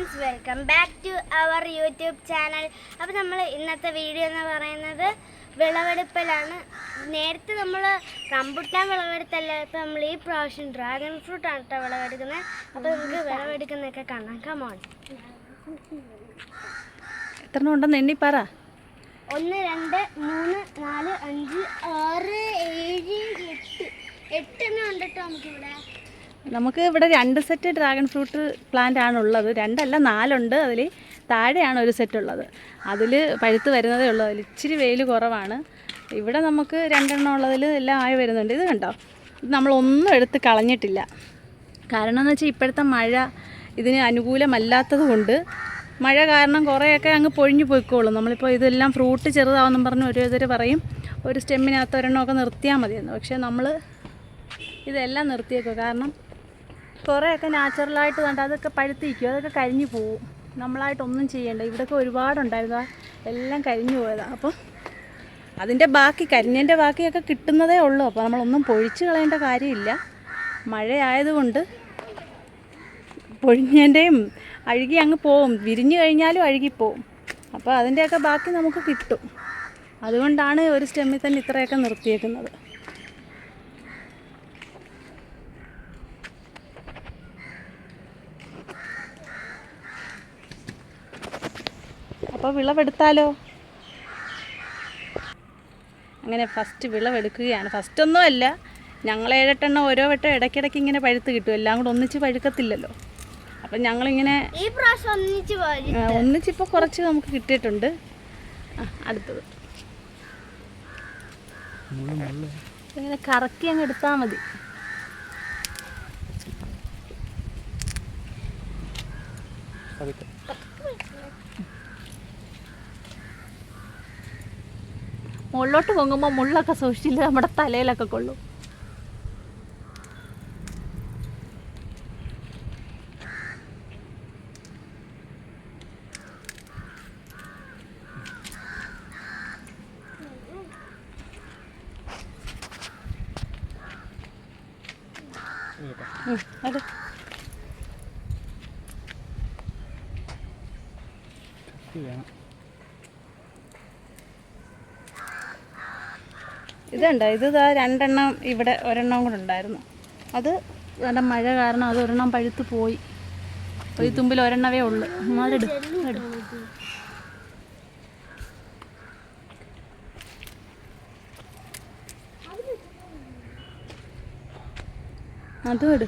Friends welcome back to our YouTube channel അപ്പോൾ നമ്മൾ ഇന്നത്തെ വീഡിയോ എന്ന് പറയുന്നത് വിളവെടുപ്പിലാണ്. നേരത്തെ നമ്മൾ റംബുട്ടാൻ വിളവെടുത്തല്ല? ഇപ്പോൾ നമ്മൾ ഈ പ്രാവശ്യം ഡ്രാഗൺ ഫ്രൂട്ട് ആണ് കേട്ടോ വിളവെടുക്കുന്നത്. അപ്പോൾ നമുക്ക് വിളവെടുക്കുന്നതൊക്കെ കാണാം. കമോൺ എത്ര ഉണ്ടെന്ന് എണ്ണി പറ. ഒന്ന് രണ്ട് മൂന്ന് നാല് അഞ്ച് ആറ് ഏഴ് എട്ട്. എട്ടെണ്ണം ഉണ്ട് കേട്ടോ നമുക്കിവിടെ. നമുക്ക് ഇവിടെ രണ്ട് സെറ്റ് ഡ്രാഗൺ ഫ്രൂട്ട് പ്ലാന്റ് ആണ് ഉള്ളത് രണ്ടല്ല നാലുണ്ട്. അതിൽ താഴെയാണ് ഒരു സെറ്റ് ഉള്ളത്. അതിൽ പഴുത്ത് വരുന്നതേ ഉള്ളൂ. അതിൽ ഇച്ചിരി വെയിൽ കുറവാണ്. ഇവിടെ നമുക്ക് രണ്ടെണ്ണം ഉള്ളതിൽ എല്ലാം ആയി വരുന്നുണ്ട്. ഇത് കണ്ടോ? ഇത് നമ്മളൊന്നും എടുത്ത് കളഞ്ഞിട്ടില്ല. കാരണം എന്ന് വെച്ചാൽ ഇപ്പോഴത്തെ മഴ ഇതിന് അനുകൂലമല്ലാത്തത് കൊണ്ട് മഴ കാരണം കുറേയൊക്കെ അങ്ങ് പൊഴിഞ്ഞു പോയിക്കോളും. നമ്മളിപ്പോൾ ഇതെല്ലാം ഫ്രൂട്ട് ചെറുതാവെന്നും പറഞ്ഞ് ഓരോരുത്തർ പറയും ഒരു സ്റ്റെമ്മിനകത്ത് ഒരെണ്ണമൊക്കെ നിർത്തിയാൽ മതിയെന്ന്. പക്ഷേ നമ്മൾ ഇതെല്ലാം നിർത്തിയേക്കും കാരണം കുറേയൊക്കെ നാച്ചുറലായിട്ട് കണ്ട അതൊക്കെ പഴുത്തിരിക്കും. അതൊക്കെ കരിഞ്ഞു പോവും. നമ്മളായിട്ടൊന്നും ചെയ്യണ്ട. ഇവിടെയൊക്കെ ഒരുപാടുണ്ടായിരുന്നു. എല്ലാം കരിഞ്ഞു പോയതാണ് അപ്പം അതിന്റെ ബാക്കി കരിഞ്ഞതിന്റെ ബാക്കിയൊക്കെ കിട്ടുന്നതേ ഉള്ളൂ. അപ്പോൾ നമ്മളൊന്നും പൊഴിച്ച് കളയേണ്ട കാര്യമില്ല. മഴയായതുകൊണ്ട് പൊഴിഞ്ഞതിന്റെയും അഴുകി അങ്ങ് പോവും. വിരിഞ്ഞു കഴിഞ്ഞാലും അഴുകിപ്പോവും. അപ്പോൾ അതിന്റെയൊക്കെ ബാക്കി നമുക്ക് കിട്ടും. അതുകൊണ്ടാണ് ഒരു സ്റ്റെമ്മിൽ തന്നെ ഇത്രയൊക്കെ നിർത്തിയേക്കുന്നത്. അപ്പോൾ വിളവെടുത്താലോ? അങ്ങനെ ഫസ്റ്റ് വിളവെടുക്കുകയാണ്. ഫസ്റ്റ് ഒന്നുമല്ല ഞങ്ങൾ ഏഴെട്ടെണ്ണം ഓരോ വട്ടം ഇടയ്ക്കിടയ്ക്ക് ഇങ്ങനെ പഴുത്ത് കിട്ടും. എല്ലാം കൂടെ ഒന്നിച്ച് പഴുക്കത്തില്ലല്ലോ. അപ്പം ഞങ്ങളിങ്ങനെ ഒന്നിച്ചിപ്പോൾ കുറച്ച് നമുക്ക് കിട്ടിയിട്ടുണ്ട്. ആ, അടുത്തത്. ഇങ്ങനെ കറക്കി അങ്ങ് എടുത്താൽ മതി. മുകളിലോട്ട് പൊങ്ങുമ്പോൾ മുള്ളൊക്കെ സൂക്ഷിച്ചില്ല നമ്മുടെ തലയിലൊക്കെ കൊള്ളും Yeah. ഇതുണ്ട്? ഇത് ഇതാ രണ്ടെണ്ണം ഇവിടെ ഒരെണ്ണം കൂടെ ഉണ്ടായിരുന്നു. അത് നല്ല മഴ കാരണം അത് ഒരെണ്ണം പഴുത്ത് പോയി. ഒരു തുമ്പിൽ ഒരെണ്ണവേ ഉള്ളു. അതെടു എടു അതും എടു.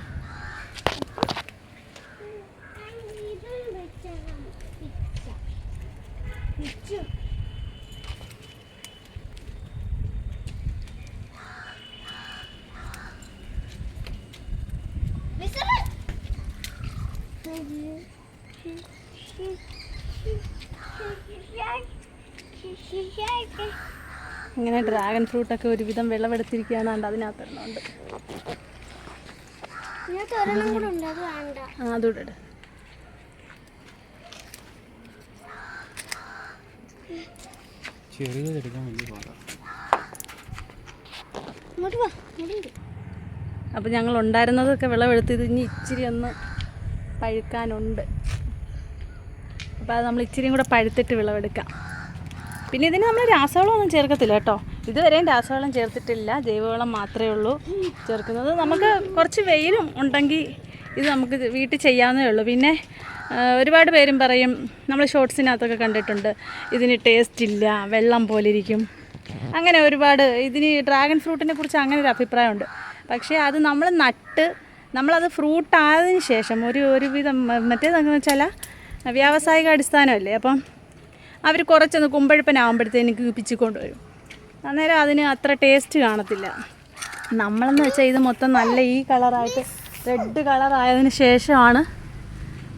ഇങ്ങനെ ഡ്രാഗൺ ഫ്രൂട്ടൊക്കെ ഒരുവിധം വെള്ളമെടുത്തിരിക്കുകയാണ് കണ്ട് അതിനകത്തൊരെണ്ണമുണ്ട് ആ അതോടെ ചെറിയതെടുക്കാൻ വലിയ പാടാണ് അപ്പോൾ ഞങ്ങൾ ഉണ്ടായിരുന്നതൊക്കെ വിളവെടുത്ത് ഇത് ഇനി ഇച്ചിരി ഒന്ന് പഴുക്കാനുണ്ട്. അപ്പോൾ അത് നമ്മൾ ഇച്ചിരിയും കൂടെ പഴുത്തിട്ട് വിളവെടുക്കാം. പിന്നെ ഇതിന് നമ്മൾ രാസവളമൊന്നും ചേർക്കത്തില്ല കേട്ടോ. ഇതുവരെയും രാസവളം ചേർത്തിട്ടില്ല. ജൈവവളം മാത്രമേ ഉള്ളൂ ചേർക്കുന്നത്. നമുക്ക് കുറച്ച് വെയിലും ഉണ്ടെങ്കിൽ ഇത് നമുക്ക് വീട്ടിൽ ചെയ്യാവുന്നേ ഉള്ളൂ. പിന്നെ ഒരുപാട് പേരും പറയും നമ്മൾ ഷോർട്സിനകത്തൊക്കെ കണ്ടിട്ടുണ്ട് ഇതിന് ടേസ്റ്റ് ഇല്ല വെള്ളം പോലെ ഇരിക്കും. അങ്ങനെ ഒരുപാട് ഇതിന് ഡ്രാഗൺ ഫ്രൂട്ടിനെ കുറിച്ച് അങ്ങനെ ഒരു അഭിപ്രായമുണ്ട്. പക്ഷേ അത് നമ്മൾ നട്ട് നമ്മളത് ഫ്രൂട്ട് ആയതിനു ശേഷം ഒരു ഒരുവിധം മറ്റേതെന്ന് വെച്ചാൽ വ്യാവസായിക അടിസ്ഥാനമല്ലേ? അപ്പം അവർ കുറച്ചൊന്ന് കുമ്പഴപ്പനാകുമ്പോഴത്തേന് പിച്ചി കൊണ്ടുവരും. അന്നേരം അതിന് അത്ര ടേസ്റ്റ് കാണത്തില്ല. നമ്മളെന്ന് വെച്ചാൽ ഇത് മൊത്തം നല്ല ഈ കളറായിട്ട് റെഡ് കളറായതിന് ശേഷമാണ്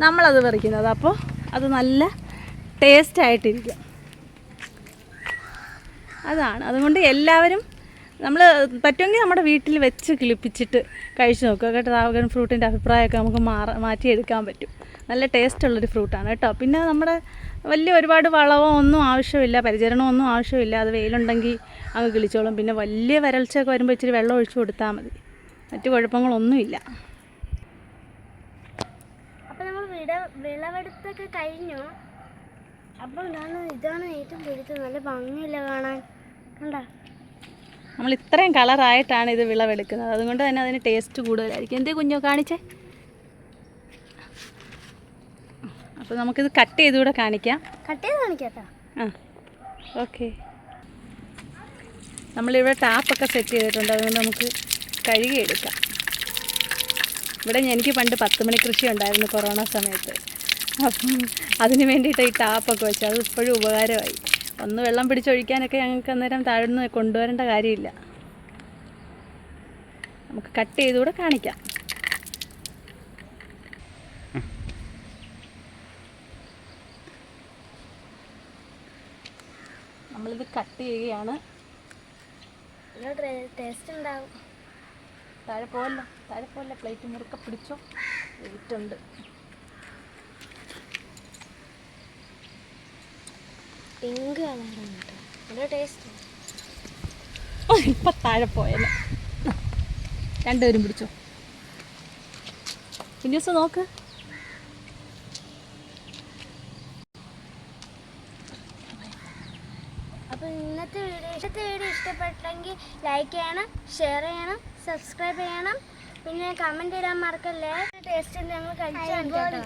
നമ്മളത് പറിക്കുന്നത്. അപ്പോൾ അത് നല്ല ടേസ്റ്റായിട്ടിരിക്കും. അതാണ്. അതുകൊണ്ട് എല്ലാവരും നമ്മൾ പറ്റുമെങ്കിൽ നമ്മുടെ വീട്ടിൽ വെച്ച് കിളിപ്പിച്ചിട്ട് കഴിച്ചു നോക്കുക. കേട്ടോ ഡ്രാഗൺ ഫ്രൂട്ടിന്റെ അഭിപ്രായമൊക്കെ നമുക്ക് മാറ മാറ്റിയെടുക്കാൻ പറ്റും. നല്ല ടേസ്റ്റ് ടേസ്റ്റുള്ളൊരു ഫ്രൂട്ടാണ് കേട്ടോ. പിന്നെ നമ്മുടെ വലിയ ഒരുപാട് വളവോ ഒന്നും ആവശ്യമില്ല പരിചരണമോ ഒന്നും ആവശ്യമില്ല. അത് വെയിലുണ്ടെങ്കിൽ അങ്ങ് കിളിച്ചോളും. പിന്നെ വലിയ വരൾച്ചയൊക്കെ വരുമ്പോൾ ഇച്ചിരി വെള്ളം ഒഴിച്ചു കൊടുത്താൽ മതി. മറ്റു കുഴപ്പങ്ങളൊന്നുമില്ല. അപ്പോൾ നമ്മൾ വിളവെടുത്തൊക്കെ കഴിഞ്ഞു. ഇതാണ് ഇതാണ് ഏറ്റവും പിടിച്ചത്. നല്ല ഭംഗിയില്ല കാണാൻ. കണ്ട? നമ്മൾ ഇത്രയും കളറായിട്ടാണ് ഇത് വിളവെടുക്കുന്നത്. അതുകൊണ്ട് തന്നെ അതിന് ടേസ്റ്റ് കൂടുതലായിരിക്കും. എന്തേ കുഞ്ഞോ കാണിച്ചേ? അപ്പോൾ നമുക്കിത് കട്ട് ചെയ്തുകൂടെ കാണിക്കാം. കട്ട് ചെയ്ത് കാണിക്കാം ആ ഓക്കെ നമ്മളിവിടെ ടാപ്പൊക്കെ സെറ്റ് ചെയ്തിട്ടുണ്ട്. അതുകൊണ്ട് നമുക്ക് കഴുകിയെടുക്കാം ഇവിടെ എനിക്ക് പണ്ട് പത്ത് മണി കൃഷി ഉണ്ടായിരുന്നു കൊറോണ സമയത്ത്. അപ്പം അതിന് വേണ്ടിയിട്ട് ഈ ടാപ്പൊക്കെ വെച്ചു. അത് ഇപ്പോഴും ഉപകാരമായി. ഒന്ന് വെള്ളം പിടിച്ചൊഴിക്കാനൊക്കെ ഞങ്ങൾക്ക് അന്നേരം താഴ്ന്ന് കൊണ്ടുവരേണ്ട കാര്യമില്ല. നമുക്ക് കട്ട് ചെയ്തുകൂടെ കാണിക്കാം. നമ്മളിത് കട്ട് ചെയ്യുകയാണ്. ടേസ്റ്റ് ഉണ്ടാവും. താഴെ പോവല്ലോ താഴെ പോവല്ലോ പ്ലേറ്റ് മുറുക്ക പിടിച്ചോ. വെയിറ്റ് പിങ്ക് കളറാണ് കേട്ടോ. നല്ല ടേസ്റ്റ് ഇപ്പൊ താഴെ പോയല്ലേ രണ്ടുപേരും പിടിച്ചോ. പിന്നെ ദിവസം നോക്ക്. അപ്പോൾ ഇന്നത്തെ വീഡിയോ ഇന്നത്തെ വീഡിയോ ഇഷ്ടപ്പെട്ടെങ്കിൽ ലൈക്ക് ചെയ്യണം ഷെയർ ചെയ്യണം സബ്സ്ക്രൈബ് ചെയ്യണം. പിന്നെ കമന്റ് ഇടാൻ മറക്കല്ലേ. ടേസ്റ്റ് ഞങ്ങൾ കഴിച്ചു കേട്ടോ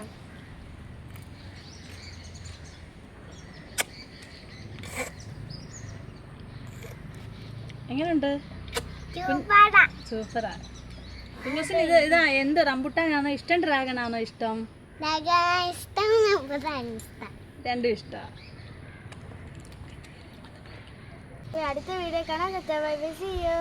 എങ്ങനെയുണ്ട് സൂപ്പറാ ദിവസം ഇത് ഇതാ എന്ത് റംബുട്ടാനാണോ ഇഷ്ടം ഡ്രാഗണാണോ ഇഷ്ടം? രണ്ടും ഇഷ്ടമാണ് അടുത്ത വീഡിയോ കാണാൻ ബൈ ബൈ സീ യു